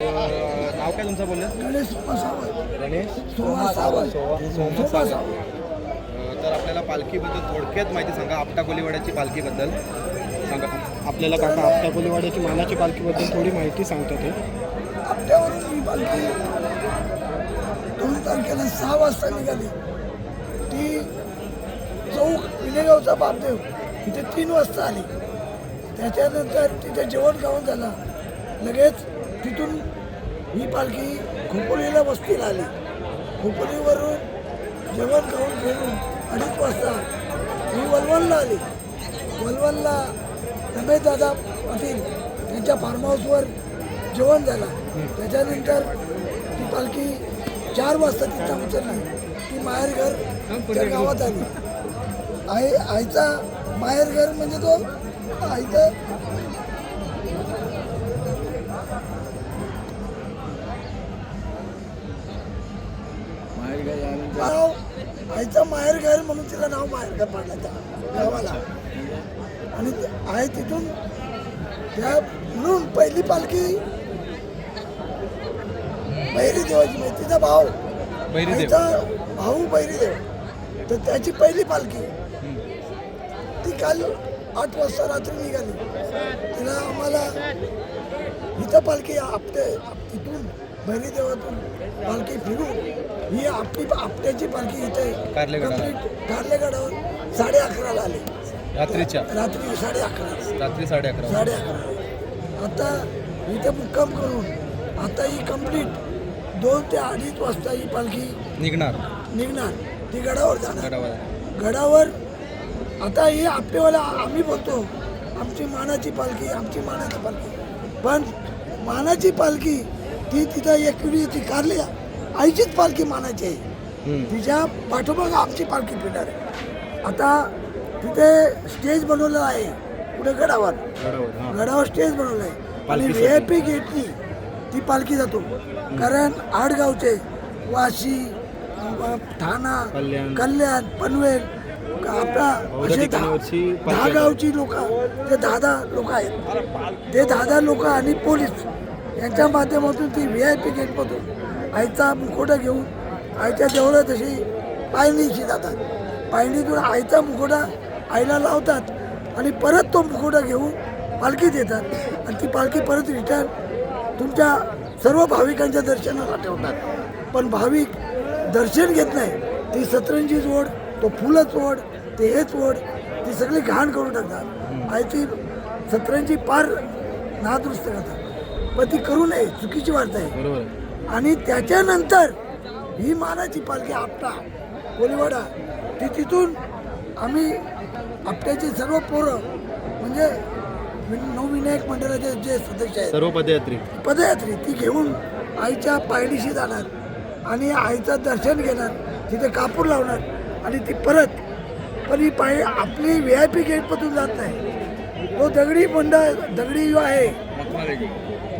नाव काय तुमचं बोललं गणेश गणेश सोमा सावंत सोमा सोमा सावंत. तर आपल्याला पालखीबद्दल थोडक्यात माहिती सांगा आपटा कोलीवाड्याची पालखीबद्दल सांगा आपल्याला काका आपटा कोलीवाड्याची मानाची पालखीबद्दल थोडी माहिती सांगतो ते आपल्यावरून ही पालखी दोन तारखेला सहा वाजता निघाली ती चौक विलेगावचा बापदेव तिथे तीन वाजता आली त्याच्यानंतर तिथे जेवण खाऊन झालं लगेच तिथून ही पालखी खोपोलीला वस्तीला आली. खोपोलीवरून जेवण खाऊन घेऊन अडीच वाजता ही वलवलला आली. वलवलला रमेश दादा पाटील त्यांच्या फार्म हाऊसवर जेवण झालं. त्याच्यानंतर ती पालखी चार वाजता तिथं उचलली ती माहेरघर गावात आली. आई आईचा माहेरघर म्हणजे तो आईचं नाव आईचं माहेरघर म्हणून तिला नाव माहेरघर पडलं त्या गावाला. आणि आहे तिथून त्या म्हणून पहिली पालखी बैरी देवाची म्हणजे तिचा भाऊ. आईचा भाऊ बैरी देव तर त्याची पहिली पालखी. ती काल आठ वाजता रात्री निघाली. तिला आम्हाला इथं पालखी आपटे तिथून भैरी देवातून पालखी फिरून ही आपली आपट्याची पालखी इथे कारलेगडावर साडे अकराला आली. रात्रीच्या. रात्री साडे अकरा रात्री साडे अकरा साडे अकरा आता इथे मुक्काम करून आता ही कंप्लीट दोन ते अडीच वाजता ही पालखी निघणार. निघणार. ती गडावर जाणार. गडावर. गडावर आता ही आपल्यावाला आम्ही बोलतो आमची मानाची पालखी आमची मानाची पालखी. पण मानाची पालखी ती तिथं एकवी ती कारली. आईचीच पालखी मानाची आहे. तिच्या पाठोमाग आमची पालखी फिरणार आहे. आता तिथे स्टेज बनवलं आहे. पुढे गडावर. गडावर स्टेज बनवलं आहे. आणि. व्ही आय पी गेटनी ती पालखी जातो. कारण आडगावचे वाशी ठाणा कल्याण. पनवेल आपला असे दहा गावची लोक ते दहा दहा लोक आहेत. ते दहा दहा लोक आणि पोलीस. यांच्या माध्यमातून ती व्ही आय पी गेटमधून आईचा मुखोटा घेऊन आईच्या देवळात तशी पायणीशी जातात. पायणीतून आईचा मुखोटा आईला लावतात आणि परत तो मुखोटा घेऊन पालखी येतात. आणि ती पालखी परत रिटर्न तुमच्या सर्व भाविकांच्या दर्शनाला ठेवतात. पण भाविक दर्शन घेत नाही. ती सतरंजी जोड तो फुलंच ओढ ते हेच ओढ ती सगळी घाण करून टाकतात. आणि सतरंजी पार नादुरुस्त करतात. पण ती करू नये चुकीची वार्ता आहे. बरोबर आणि त्याच्यानंतर ही मानाची पालखी आपटा कोलीवाडा ती तिथून आम्ही आपट्याचे सर्व पोरं म्हणजे विन- नवविनायक मंडळाचे जे सदस्य आहेत सर्व पदयात्री. पदयात्री ती घेऊन आईच्या पायडीशी जाणार आणि आईचं दर्शन घेणार तिथे कापूर लावणार आणि ती परत पण ही पाय आपली व्ही आय पी गेटमधून जात नाही. तो दगडी मंडळ दगडी जो आहे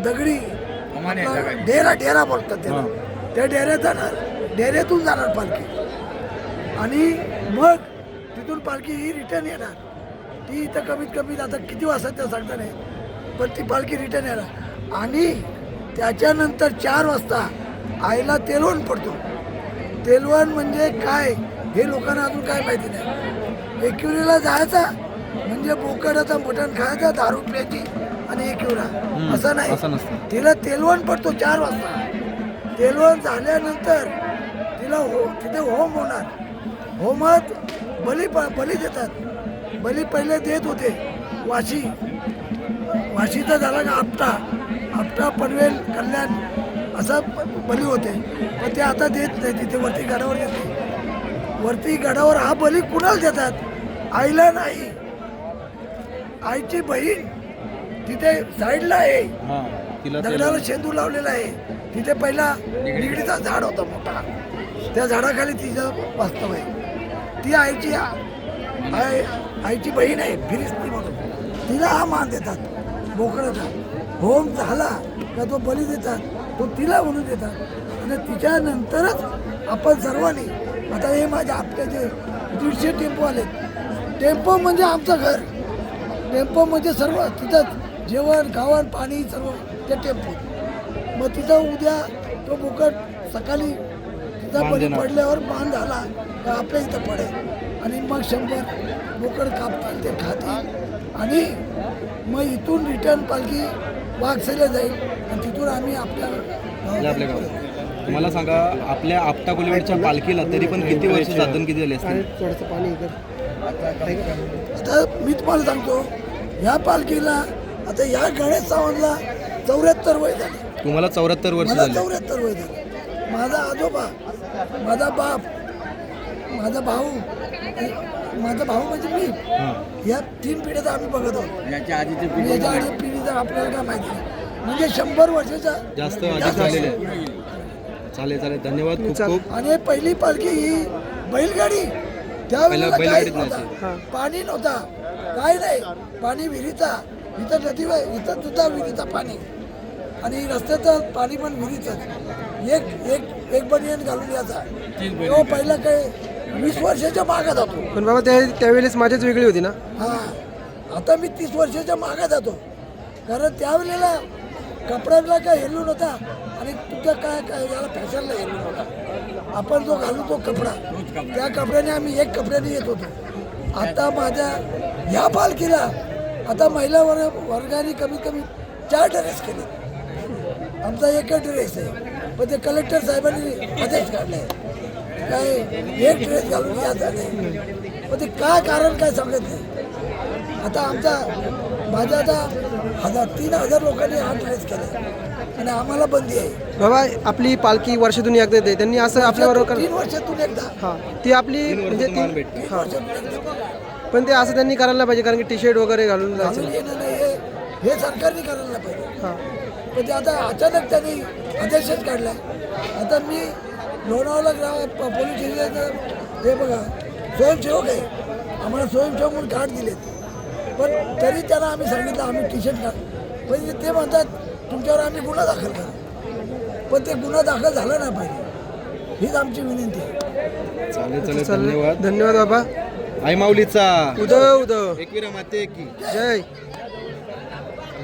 दगडी. डेरा डेरा बोलतात त्याला. त्या डेऱ्यात जाणार डेऱ्यातून जाणार पालखी. आणि मग तिथून पालखी ही रिटर्न येणार. ती इथं कमीत कमी आता किती वाजता त्या सांगता नाही पण ती पालखी रिटर्न येणार. आणि त्याच्यानंतर चार वाजता आईला तेलवण पडतो. तेलवण म्हणजे काय हे लोकांना अजून काय माहिती नाही. एकविरीला जायचा म्हणजे बोकडाचा मटण खायचा दारू प्यायची. आणि एकविरा असं नाही. असं नसतं. तिला तेलवण पडतो चार वाजता. तेलवण झाल्यानंतर तिला हो तिथे होम होणार. होमात बली प- बली देतात. बली पहिले देत होते. वाशी. वाशीचा झाला का आपटा. आपटा पनवेल कल्याण असा बली होते. पण ते आता देत नाही. तिथे वरती गडावर देते वरती गडावर हा बली कुणाला देतात? आईला नाही. आईची बहीण तिथे साईडला आहे. दगडाला शेंदूर लावलेला आहे. तिथे पहिला निगडीचा झाड होता मोठा. त्या झाडाखाली तिचं वास्तव आहे ती आईची आई आईची बहीण आहे फिरिस्ती म्हणून. तिला हा मान देतात. बोकडाचा होम झाला का तो बली देतात. तो तिला म्हणून देतात. आणि तिच्यानंतरच आपण सर्वांनी आता हे माझ्या आपल्याचे दीडशे टेम्पो आले टेम्पो म्हणजे आमचं घर. टेम्पो म्हणजे सर्व तिथंच. जेवण खावण पाणी सर्व ते टेम्पो. मग तिथं उद्या तो बोकड सकाळी बळी देणार. पडल्यावर बांध झाला तर आपल्या इथं पडेल. आणि मग शंभर बोकड कापतील ते खातील. आणि मग इथून रिटर्न पालखी वाघसेला जाईल. आणि तिथून आम्ही आपल्या तुम्हाला सांगा आपल्या आपटा कोलीवाडच्या पालखीला तरी पण किती वर्ष साधन किती झाले असतील? आता मी तुम्हाला सांगतो ह्या पालखीला आता या गणेश सावंतला चौऱ्याहत्तर वय झाले. तुम्हाला चौऱ्याहत्तर वर्ष मला झाले. चौऱ्याहत्तर वय झाले. माझा आजोबा माझा बाप माझा भाऊ माझा भाऊ म्हणजे मी. हां. या तीन पिढ्याचा आम्ही बघत आहोत. याच्या आधीचे आणि याच्या आधी पिढीचा आपल्याला काय माहिती नाही. म्हणजे शंभर वर्षाचा जास्त अधिक झालेले आहे. चालेल चालेल. धन्यवाद. खूप खूप. आणि पहिली पालखी ही बैलगाडी. त्यावेळेला पहिला काहीच बैलगाडीत नव्हता. पाणी नव्हता. काय नाही. पाणी विहिरीचा. इथं नदी इथं सुद्धा विहिरीचा पाणी आणि रस्त्याचं पाणी पण विहिरीचंच. एक एक एक बनियन घालून याचा तो पहिला काय वीस वर्षाच्या मागे जातो. पण बाबा त्या त्यावेळेस माझ्याच वेगळी होती ना? हा. आता मी तीस वर्षाच्या मागे जातो. कारण त्यावेळेला कपड्याला काय हेलू नव्हता आणि तुझ्या काय काय याला फॅशनला हेलू नव्हता. आपण जो घालू तो कपडा. त्या कपड्याने आम्ही एक कपड्याने येत होतो. आता माझ्या ह्या पालखीला आता महिला वर्ग वर्गाने कमीत कमी चार ड्रेस केले. आमचा एकच ड्रेस आहे. पण ते कलेक्टर साहेबांनी आदेश काढले काय एक ड्रेस घालून या झाले. पण ते काय कारण काय सांगत नाही. आता आमचा माझ्या आता हजार तीन हजार लोकांनी हा ड्रेस केला. आणि आम्हाला बंदी आहे. बाबा आपली पालखी वर्षातून एकदा येते. त्यांनी असं आपल्याबरोबर कर तीन वर्षातून एकदा. हा ती आपली म्हणजे तीन वर्षातून एकदा. पण ते असं त्यांनी करायला नाही पाहिजे कारण की टी शर्ट वगैरे घालून जायचं. घालून येणं नाही हे हे सरकारने करायला पाहिजे. हा. पण ते आता अचानक त्यांनी आदेशच काढलाय आता मी लोणावळा ग्राम प- पोलीस स्टेशनचं हे बघा स्वयंसेवक आहे. आम्हाला स्वयंसेवक म्हणून कार्ड दिलेत. पण तरी त्यांना आम्ही सांगितलं आम्ही टी शर्ट काढ पण ते म्हणतात तुमच्यावर आम्ही गुन्हा दाखल करू. पण ते गुन्हा दाखल झाला नाही पाहिजे. हीच आमची विनंती आहे. चालेल चालेल. चालेल. धन्यवाद. धन्यवाद बाबा. आई माऊलीचा. उदव उदव. एकविरा माते की. जय.